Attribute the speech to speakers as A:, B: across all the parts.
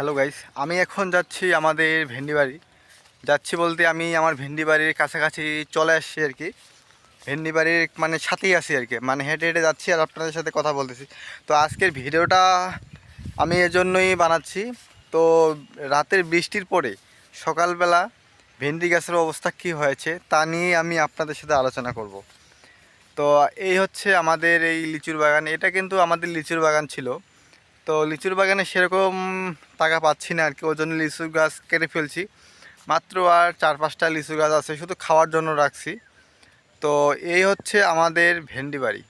A: Hello guys আমি এখন যাচ্ছি আমাদের ভেন্ডি বাড়ি। যাচ্ছি বলতে আমি আমার ভেন্ডি বাড়ির কাছাকাছি চলে আসছি আর কি। ভেন্ডি বাড়ির মানে সাথেই আছি আর কি। মানে হেঁটে হেঁটে যাচ্ছি আর আপনাদের সাথে কথা বলতেছি। তো আজকের ভিডিওটা আমি এজন্যই বানাচ্ছি। তো রাতের বৃষ্টির পরে সকালবেলা ভেন্ডি গাছের অবস্থা কী হয়েছে তা নিয়ে আমি আপনাদের সাথে আলোচনা করব। তো এই হচ্ছে আমাদের এই লিচুর বাগান। এটা কিন্তু আমাদের লিচুর বাগান ছিল। তো লিচুর বাগানে সেরকম টাকা পাচ্ছি না আর কি ওই জন্য লিচু গাছ কেটে ফেলছি। মাত্র আর চার পাঁচটা লিচু গাছ আছে, শুধু খাওয়ার জন্য রাখছি। তো এই হচ্ছে আমাদের ভেন্ডি বাড়ি।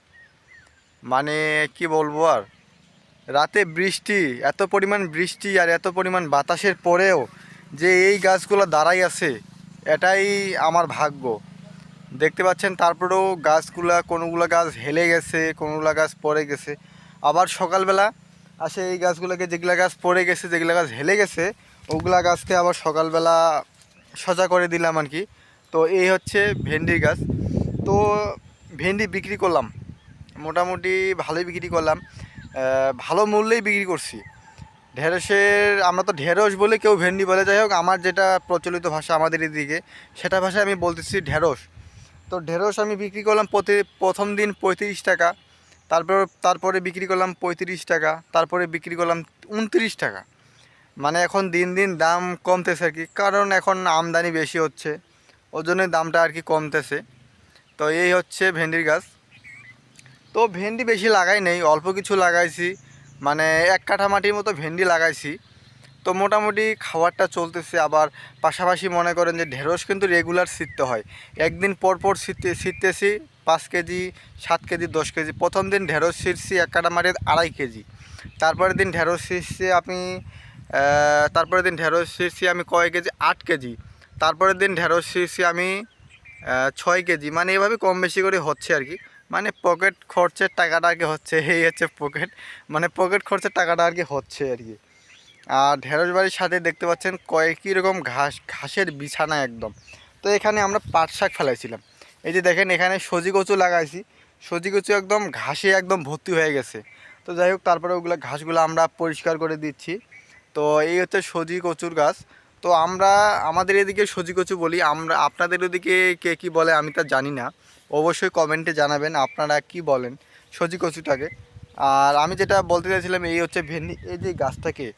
A: মানে কি বলব আর? রাতে বৃষ্টি, এত পরিমাণ বৃষ্টি আর এত পরিমাণ বাতাসের পরেও যে এই গাছগুলো দাঁড়াই আছে, এটাই আমার ভাগ্য। দেখতে পাচ্ছেন তারপরেও গাছগুলা, কোনোগুলো গাছ হেলে গেছে, কোনোগুলো গাছ পড়ে গেছে। আবার সকালবেলা আসে এই গাছগুলোকে যেগুলা গাছ পড়ে গেছে, যেগুলা গাছ হেলে গেছে, ওগুলা গাছকে আবার সকালবেলা সজা করে দিলাম আর কি। তো এই হচ্ছে ভেন্ডির গাছ। তো ভেন্ডি বিক্রি করলাম। মোটামুটি ভালোই বিক্রি করলাম। ভালো মূল্যেই বিক্রি করছি। ঢেঁড়সের, আমরা তো ঢেঁড়স বলে কেউ ভেন্ডি বলে। যাই হোক, আমার যেটা প্রচলিত ভাষা আমাদের এদিকে, সেটা ভাষায় আমি বলতেছি ঢেঁড়স। তো ঢেঁড়স আমি বিক্রি করলাম প্রতি, প্রথম দিন পঁয়ত্রিশ টাকা। তারপর, তারপরে বিক্রি করলাম পঁয়ত্রিশ টাকা, তারপরে বিক্রি করলাম উনত্রিশ টাকা। মানে এখন দিন দিন দাম কমতেছে আর কি, কারণ এখন আমদানি বেশি হচ্ছে ওই জন্যই দামটা আর কি কমতেছে। তো এই হচ্ছে ভেন্ডির গাছ। তো ভেন্ডি বেশি লাগাই নেই, অল্প কিছু লাগাইছি মানে এক কাঠা মাটির মতো ভেন্ডি লাগাইছি। তো মোটামুটি খাবারটা চলতেছে, আবার পাশাপাশি মনে করেন যে ঢেঁড়স কিন্তু রেগুলার ছিটতে হয়। একদিন পর পর ছিটতে ছিটতেছি পাঁচ কেজি, সাত কেজি, দশ কেজি। প্রথম দিন ঢেঁড়স ছিটছি এক কাঠা মাটির আড়াই কেজি। তারপরের দিন ঢেঁড়স ছিটছি আমি তারপরের দিন ঢেঁড়স ছিটছি আমি কয় কেজি? আট কেজি। তারপরের দিন ঢেঁড়স ছিটছি আমি ছয় কেজি। মানে এভাবে কম বেশি করে হচ্ছে আর কি। মানে পকেট খরচের টাকাটা আর কি হচ্ছে, এই হচ্ছে পকেট মানে পকেট খরচের টাকাটা আর কি হচ্ছে আর কি। আর ঢেঁড়স বাড়ির সাথে দেখতে পাচ্ছেন কয়েকই রকম ঘাস, ঘাসের বিছানা একদম। তো এখানে আমরা পাট শাক ফেলাইছিলাম। এই যে দেখেন এখানে সজি কচু লাগাইছি। সজি কচু একদম ঘাসে একদম ভর্তি হয়ে গেছে। তো যাই হোক, তারপরে ওগুলো ঘাসগুলো আমরা পরিষ্কার করে দিচ্ছি। তো এই হচ্ছে সজি কচুর গাছ। তো আমরা, আমাদের এদিকে সজি কচু বলি। আমরা, আপনাদের ওদিকে কে কী বলে আমি তা জানি না। অবশ্যই কমেন্টে জানাবেন আপনারা কি বলেন সজি কচুটাকে। আর আমি যেটা বলতে চাইছিলাম, এই হচ্ছে ভেন্ডি। এই যে গাছটাকে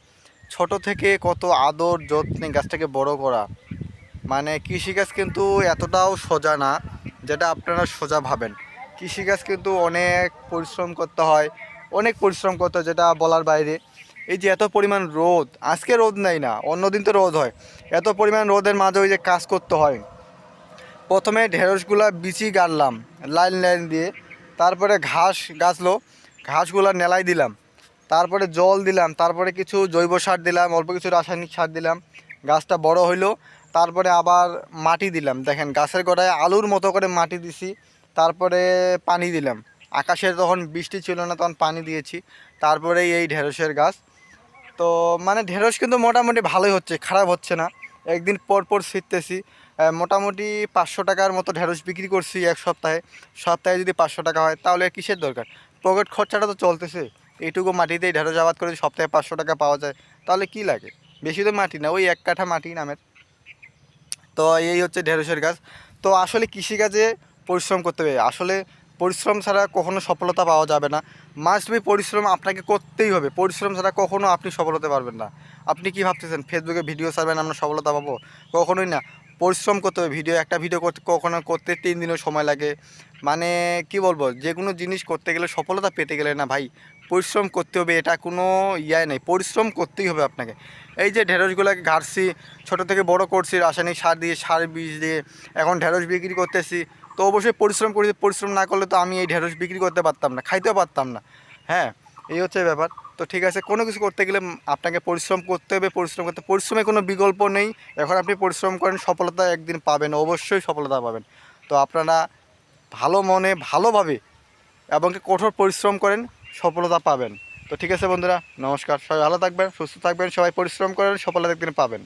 A: ছোট থেকে কত আদর যত্নে গাছটাকে বড় করা। মানে কৃষিকাজ কিন্তু এতটাও সোজা না, যেটা আপনারা সোজা ভাবেন। কৃষিকাজ কিন্তু অনেক পরিশ্রম করতে হয়, অনেক পরিশ্রম করতে হয়, যেটা বলার বাইরে। এই যে এত পরিমাণ রোদ, আজকে রোদ নাই না, অন্যদিন তো রোদ হয়। এত পরিমাণ রোদের মাঝে ওই যে কাজ করতে হয়। প্রথমে ঢেঁড়সগুলা বিচি গাড়লাম, লাইন লাইন দিয়ে। তারপরে ঘাস গাছলো, ঘাসগুলো নেলাই দিলাম। তারপরে জল দিলাম, তারপরে কিছু জৈব সার দিলাম, অল্প কিছু রাসায়নিক সার দিলাম, গাছটা বড় হইল, তারপরে আবার মাটি দিলাম। দেখেন, গাছের গোড়ায় আলুর মতো করে মাটি দিছি, তারপরে পানি দিলাম। আকাশে তখন বৃষ্টি ছিল না, তখন পানি দিয়েছি, তারপরে এই ঢেঁড়সের গাছ। তো মানে ঢেঁড়স কিন্তু মোটামুটি ভালোই হচ্ছে, খারাপ হচ্ছে না। একদিন পর পর ছিটতেছি মোটামুটি পাঁচশো টাকার মতো ঢেঁড়স বিক্রি করছি এক সপ্তাহে। সপ্তাহে যদি পাঁচশো টাকা হয়, তাহলে কিসের দরকার? পকেট খরচাটা তো চলতেছে। এইটুকু মাটিতেই ঢেঁড়স আবাদ করে সপ্তাহে পাঁচশো টাকা পাওয়া যায়, তাহলে কি লাগে? বেশি তো মাটি না, ওই এক কাঠা মাটি নামের। তো এই হচ্ছে ঢেঁড়সের গাছ। তো আসলে কৃষিকাজে পরিশ্রম করতে হবে। আসলে পরিশ্রম ছাড়া কখনো সফলতা পাওয়া যাবে না। মাস্ট বি পরিশ্রম আপনাকে করতেই হবে। পরিশ্রম ছাড়া কখনো আপনি সফল হতে পারবেন না। আপনি কি ভাবতেছেন? ফেসবুকে ভিডিও ছাড়বেন, আমরা সফলতা পাবো? কখনোই না। পরিশ্রম করতে হবে। ভিডিও একটা ভিডিও করতে, কখনো করতে তিন দিনও সময় লাগে। মানে কি বলব? যে কোনো জিনিস করতে গেলে সফলতা পেতে গেলে না ভাই। পরিশ্রম করতে হবে, এটা কোনো ইয়ে নেই। পরিশ্রম করতেই হবে আপনাকে। এই যে ঢেঁড়সগুলোকে ঘাটছি, ছোটো থেকে বড় করছি, রাসায়নিক সার দিয়ে, সার বীজ দিয়ে, এখন ঢেঁড়স বিক্রি করতেছি। তো অবশ্যই পরিশ্রম করি, পরিশ্রম না করলে তো আমি এই ঢেঁড়স বিক্রি করতে পারতাম না, খাইতেও পারতাম না। হ্যাঁ এই হচ্ছে ব্যাপার। তো ঠিক আছে, কোনো কিছু করতে গেলে আপনাকে পরিশ্রম করতে হবে, পরিশ্রম করতে পরিশ্রমের কোনো বিকল্প নেই। এখন আপনি পরিশ্রম করেন, সফলতা একদিন পাবেন, অবশ্যই সফলতা পাবেন। তো আপনারা ভালো মনে, ভালোভাবে এবং কঠোর পরিশ্রম করেন সফলতা পাবেন। তো ঠিক আছে বন্ধুরা, নমস্কার। সবাই ভালো থাকবেন, সুস্থ থাকবেন, সবাই পরিশ্রম করেন, সফলতা একদিন পাবেন।